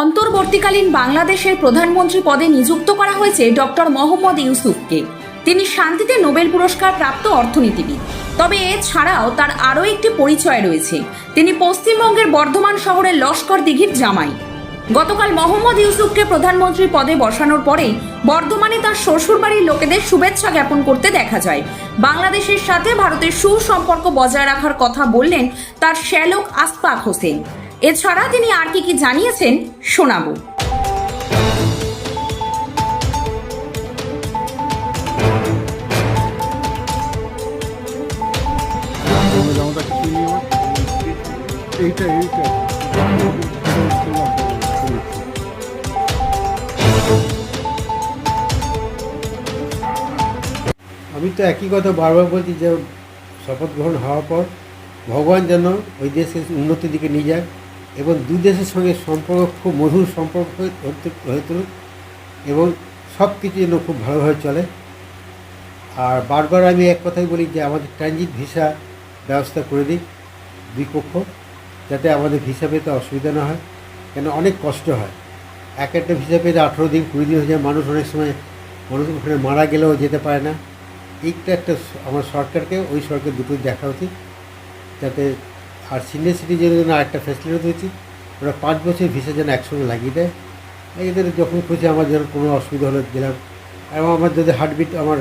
অন্তর্বর্তীকালীন বাংলাদেশের প্রধানমন্ত্রী পদে নিযুক্ত করা হয়েছে ডক্টর মোহাম্মদ ইউসুফকে। তিনি শান্তিতে নোবেল পুরস্কার প্রাপ্ত অর্থনীতিবিদ। তবে এছাড়াও তার আরও একটি পরিচয় রয়েছে। তিনি পশ্চিমবঙ্গের বর্ধমান শহরের লস্কর দিঘির জামাই। গতকাল মোহাম্মদ ইউসুফকে প্রধানমন্ত্রী পদে বসানোর পরেই বর্ধমানে তার শ্বশুরবাড়ির লোকেদের শুভেচ্ছা জ্ঞাপন করতে দেখা যায়। বাংলাদেশের সাথে ভারতের সুসম্পর্ক বজায় রাখার কথা বললেন তার শ্যালক আসফাক হোসেন। এছাড়া তিনি আর কি কি জানিয়েছেন শোনাবো। আমি তো একই কথা বারবার বলছি যে শপথ গ্রহণ হওয়ার পর ভগবান যেন ওই দেশকে উন্নতির দিকে নিয়ে যায়। এবং দু দেশের সঙ্গে সম্পর্ক খুব মধুর সম্পর্ক হয়ে তুলুক এবং সব কিছু যেন খুব ভালোভাবে চলে। আর বারবার আমি এক কথাই বলি যে আমাদের ট্রানজিট ভিসা ব্যবস্থা করে দিক দুই পক্ষ যাতে আমাদের ভিসা পেতে অসুবিধা না হয়, কেন অনেক কষ্ট হয়। এক একটা ভিসা পেতে আঠেরো দিন, কুড়ি দিন হয়ে যায়, মানুষ অনেক সময় মানুষ ওখানে মারা গেলেও যেতে পারে না। এইটা একটা আমার সরকারকে, ওই সরকার দুটো দেখা উচিত, যাতে আর সিনিয়র সিটিজেনের জন্য আরেকটা ফ্যাসিলিটি উচিত ওরা পাঁচ বছর ভিসা যেন একসঙ্গে লাগিয়ে দেয়। এদের যখন খুশি আমার যেন কোনো অসুবিধা হলে গেলাম এবং আমার যদি হার্টবিট আমার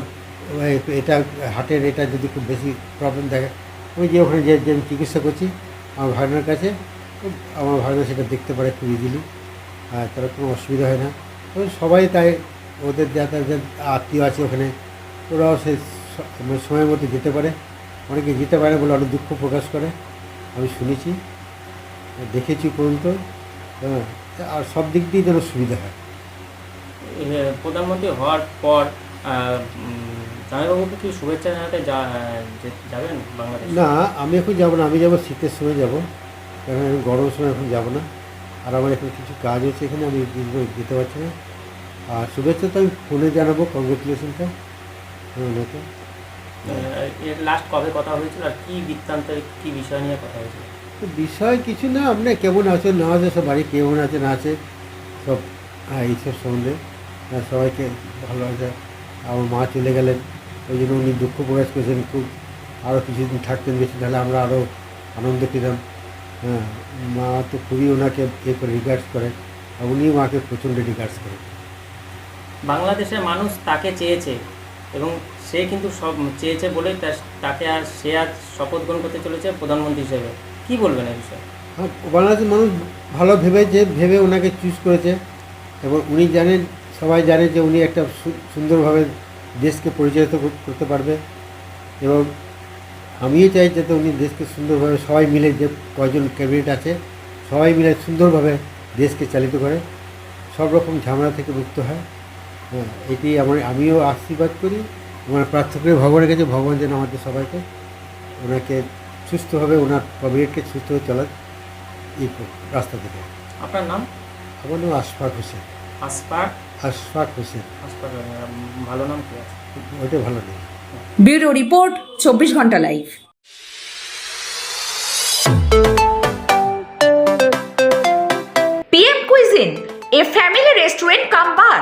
এটা হার্টের এটা যদি খুব বেশি প্রবলেম দেখে, আমি যে ওখানে যে আমি চিকিৎসা করছি, আমার ভাগনার কাছে, আমার ভাগনা সেটা দেখতে পারে খুব ইজিলি আর তার কোনো অসুবিধা হয় না। সবাই তাই, ওদের যা, তার আত্মীয় আছে ওখানে, ওরাও সে মানে সময়ের মধ্যে যেতে পারে। অনেকে যেতে পারে বলে অনেক দুঃখ প্রকাশ করে। আমি শুনেছি দেখেছি পর্যন্ত হ্যাঁ আর সব দিক দিয়ে যেন সুবিধা হয়। প্রধানমন্ত্রী হওয়ার পর জামাইবাবুকে কি শুভেচ্ছা জানাতে যাবেন বাংলাদেশ? না আমি এখন যাব না আমি যাব শীতের সময় যাব। কারণ আমি গরমের সময় এখন যাব না। আর আমার এখন কিছু কাজ আছে এখানে আমি যেতে পারছি না। আর শুভেচ্ছা তো আমি ফোনে জানাব কংগ্রেচুলেশনটা ওনাকে এর লাস্ট কবে কথা হয়েছিল আর কি বৃত্তান্তের কি বিষয় নিয়ে কথা হয়েছিল? বিষয় কিছু না আপনি কেমন আছেন না আছে সব বাড়ি কেমন আছে না আছে সব এইসব সম্বন্ধে সবাইকে ভালো আছে। আমার মা চলে গেলেন ওই জন্য উনি দুঃখ প্রকাশ করেছেন খুব আরও কিছুদিন থাকতেন বেশি তাহলে আমরা আরও আনন্দ পেতাম। হ্যাঁ মা তো খুবই ওনাকে এ করে রিগার্ডস করেন আর উনি মাকে প্রচণ্ড রিগার্ডস করেন। বাংলাদেশের মানুষ তাকে চেয়েছে এবং সে কিন্তু সব চেয়েছে বলে তাকে আর সে আর শপথ গ্রহণ করতে চলেছে প্রধানমন্ত্রী হিসেবে। কি বলবেন এই বিষয়ে? হ্যাঁ বাংলাদেশের মানুষ ভালো ভেবে যে, ভেবে ওনাকে চুজ করেছে এবং উনি জানেন, সবাই জানে যে উনি একটা সুন্দরভাবে দেশকে পরিচালিত করতে পারবে এবং আমিও চাই যাতে উনি দেশকে সুন্দরভাবে সবাই মিলে যে কয়জন ক্যাবিনেট আছে, সবাই মিলে সুন্দরভাবে দেশকে চালিত করে। সব রকম ঝামেলা থেকে মুক্ত হয়। হ্যাঁ এটি আমার আমিও আশীর্বাদ করি। আমার প্রার্থনা করি ভগবানের কাছে ভগবান যেন আমাদের সবাইকে ওনাকে সুস্থভাবে ওনার ক্যাবিনেটকে সুস্থভাবে চলার এই রাস্তা থেকে। আপনার নাম? আমার নাম আশফাক হোসেন। আসপাক আশফাক হোসেন। ভালো নাম কি ওইটা ভালো নেই ব্যুরো রিপোর্ট চব্বিশ ঘণ্টা live. PM cuisine a family restaurant cum bar